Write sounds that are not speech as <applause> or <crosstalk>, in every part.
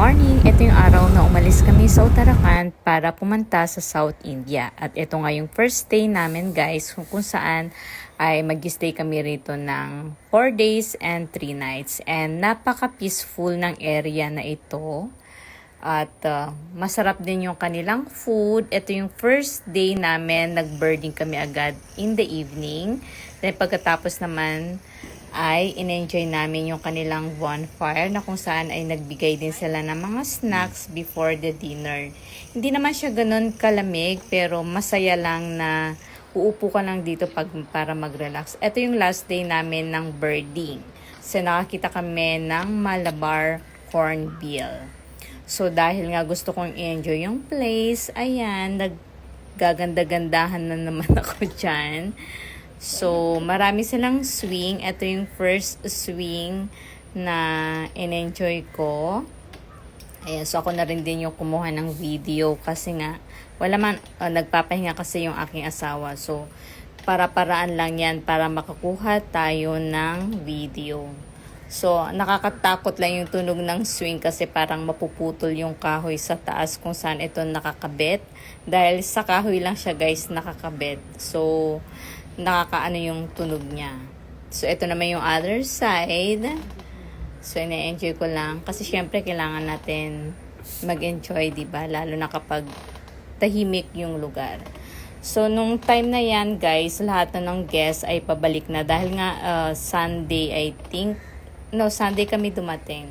morning! Ito yung araw na umalis kami sa Uttarakhand para pumunta sa South India. At ito nga yung first day namin guys kung, kung saan ay mag-stay kami rito ng 4 days and 3 nights. And napaka-peaceful ng area na ito. At uh, masarap din yung kanilang food. Ito yung first day namin, nag-birding kami agad in the evening. Then pagkatapos naman ay in-enjoy namin yung kanilang bonfire na kung saan ay nagbigay din sila ng mga snacks before the dinner. Hindi naman siya ganun kalamig pero masaya lang na uupo ka lang dito pag, para mag-relax. Ito yung last day namin ng birding. So nakakita kami ng Malabar Hornbill. So dahil nga gusto kong i-enjoy yung place, ayan, naggaganda-gandahan na naman <laughs> ako dyan. So, marami silang swing. Ito yung first swing na in-enjoy ko. Ayan, so ako na rin din yung kumuha ng video kasi nga, wala man, uh, nagpapahinga kasi yung aking asawa. So, para-paraan lang yan para makakuha tayo ng video. So, nakakatakot lang yung tunog ng swing kasi parang mapuputol yung kahoy sa taas kung saan ito nakakabit. Dahil sa kahoy lang siya guys nakakabit. So, nakakaano yung tunog niya. So, ito naman yung other side. So, ina-enjoy ko lang. Kasi syempre, kailangan natin mag-enjoy, di ba Lalo na kapag tahimik yung lugar. So, nung time na yan, guys, lahat na ng guests ay pabalik na. Dahil nga, uh, Sunday, I think, no, Sunday kami dumating.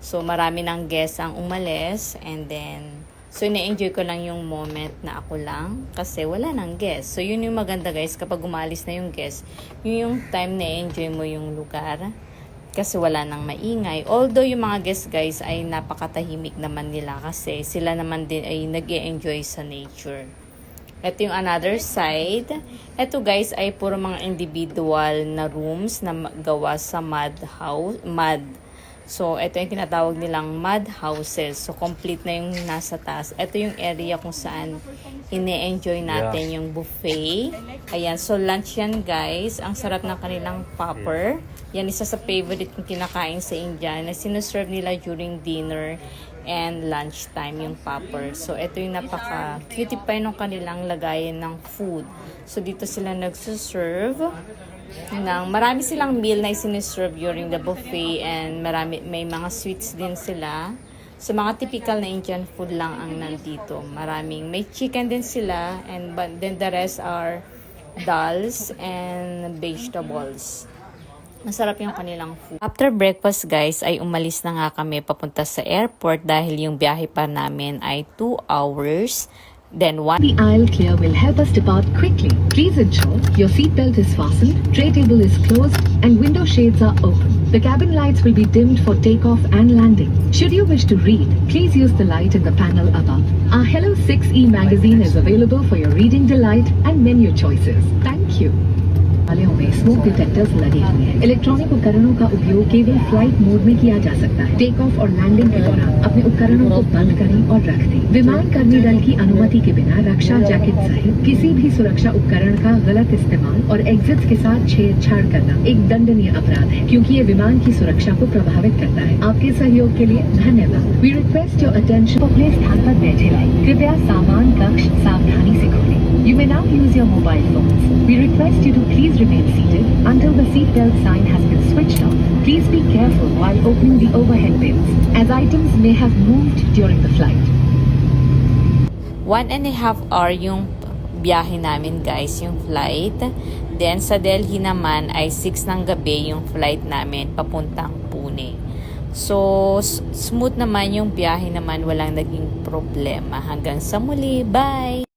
So, marami ng guests ang umalis. And then, So, ina-enjoy ko lang yung moment na ako lang kasi wala nang guest. So, yun yung maganda guys kapag umalis na yung guest. Yun yung time na enjoy mo yung lugar kasi wala nang maingay. Although yung mga guests guys ay napakatahimik naman nila kasi sila naman din ay nag enjoy sa nature. Ito yung another side. Ito guys ay puro mga individual na rooms na gawa sa mud house, mud So, ito yung tinatawag nilang mud houses. So, complete na yung nasa taas. Ito yung area kung saan ine-enjoy natin yung buffet. Ayan. So, lunch yan, guys. Ang sarap ng kanilang popper. Yan, isa sa favorite kong kinakain sa India na sinuserve nila during dinner and lunchtime yung popper. So, ito yung napaka-cutie pa yung kanilang lagayan ng food. So, dito sila nagsuserve ng marami silang meal na siniserve during the buffet and marami may mga sweets din sila. So mga typical na Indian food lang ang nandito. Maraming may chicken din sila and but then the rest are dals and vegetables. Masarap yung kanilang food. After breakfast guys ay umalis na nga kami papunta sa airport dahil yung biyahe pa namin ay 2 hours. Then one The aisle clear will help us depart quickly. Please ensure your seatbelt is fastened, tray table is closed, and window shades are open. The cabin lights will be dimmed for takeoff and landing. Should you wish to read, please use the light in the panel above. Our Hello 6E magazine is available for your reading delight and menu choices. Thank you. वालेों में। Smoke detectors लगे हुए हैं। इलेक्ट्रॉनिक उपकरणों का उपयोग केवल flight mode में किया जा सकता है। टेक ऑफ़ और लैंडिंग के दौरान अपने उपकरणों को बंद करें और रख दें। विमान कर्मी दल की अनुमति के बिना रक्षा जैकेट सहित किसी भी सुरक्षा उपकरण का गलत इस्तेमाल और एग्जिट के साथ छेड़छाड़ करना एक दंडनीय अपराध है, क्योंकि ये विमान की सुरक्षा को प्रभावित करता है। आपके सहयोग के लिए धन्यवाद। वी रिक्वेस्ट योर अटेंशन अपने स्थान पर बैठे रहें। कृपया सामान कक्ष सावधानी से खोलें You may now use your mobile phones. We request you to please remain seated until the seatbelt sign has been switched off. Please be careful while opening the overhead bins, as items may have moved during the flight. one and a half hour yung biyahe namin guys, yung flight. Then sa Delhi naman ay 6 ng gabi yung flight namin papuntang Pune. So, smooth naman yung biyahe naman, walang naging problema. Hanggang sa muli, bye!